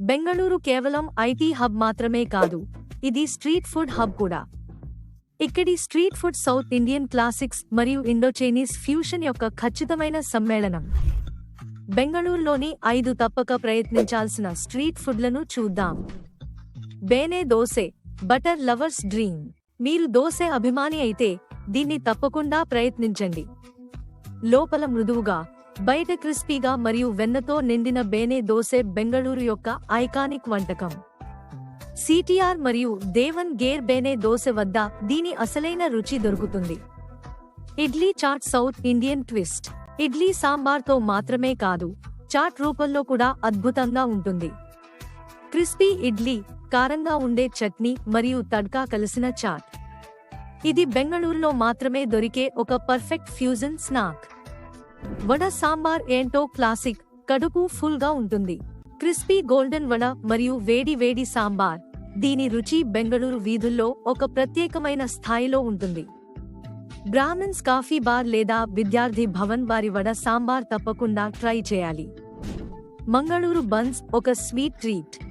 బెంగళూరు కేవలం IT hub మాత్రమే కాదు ఇది స్ట్రీట్ ఫుడ్ హబ్ కూడా. ఇక్కడి street food South Indian classics మరియు ఇండోచైనీస్ ఫ్యూషన్ యొక్క ఖచ్చితమైన సమ్మేళనం. బెంగళూరులోని ఐదు తప్పక ప్రయత్నించాల్సిన స్ట్రీట్ ఫుడ్లను చూద్దాం. Benne dosa butter lovers dream. మీరు దోసె అభిమాని అయితే దీన్ని తప్పకుండా ప్రయత్నించండి. లోపల మృదువుగా బయట క్రిస్పీగా మరియు వెన్నతో నిండిన బేనే దోసె బెంగళూరు యొక్క ఐకానిక్ వంటకం. సిటిఆర్ మరియు దేవన్ గేర్ బేనే దోసె వద్ద దీని అసలైన రుచి దొరుకుతుంది. Idli chaat South Indian twist. Idli సాంబార్తో మాత్రమే కాదు చాట్ రూపంలో కూడా అద్భుతంగా ఉంటుంది. క్రిస్పీ ఇడ్లీ కారంగా ఉండే చట్నీ మరియు తడ్కా కలిసిన చాట్. ఇది బెంగళూరులో మాత్రమే దొరికే ఒక perfect fusion snack. Vada sambar ఏంటో క్లాసిక్ కడుపు ఫుల్గా ఉంటుంది. క్రిస్పీ గోల్డెన్ వడ మరియు వేడి వేడి సాంబార్. దీని రుచి బెంగళూరు వీధుల్లో ఒక ప్రత్యేకమైన స్థాయిలో ఉంటుంది. బ్రాహ్మిన్స్ కాఫీ బార్ లేదా విద్యార్థి భవన్ వారి వడ సాంబార్ తప్పకుండా ట్రై చేయాలి. మంగళూరు బన్స్ ఒక స్వీట్ ట్రీట్.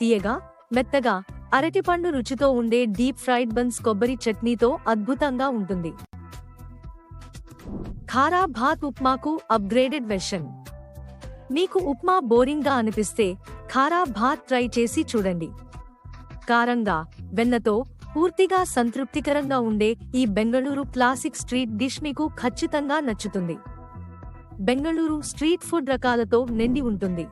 తీయగా మెత్తగా అరటిపండు రుచితో ఉండే డీప్ ఫ్రైడ్ బన్స్ కొబ్బరి చట్నీతో అద్భుతంగా ఉంటుంది. ఖారా భాత్ ఉప్మాకు అప్గ్రేడెడ్ వెర్షన్ మీకు ఉప్మా బోరింగ్గా అనిపిస్తే ఖారా భాత్ ట్రై చేసి చూడండి. కారంగా వెన్నతో పూర్తిగా సంతృప్తికరంగా ఉండే ఈ బెంగళూరు క్లాసిక్ స్ట్రీట్ డిష్ మీకు ఖచ్చితంగా నచ్చుతుంది. బెంగళూరు స్ట్రీట్ ఫుడ్ రకాలతో నిండి ఉంటుంది.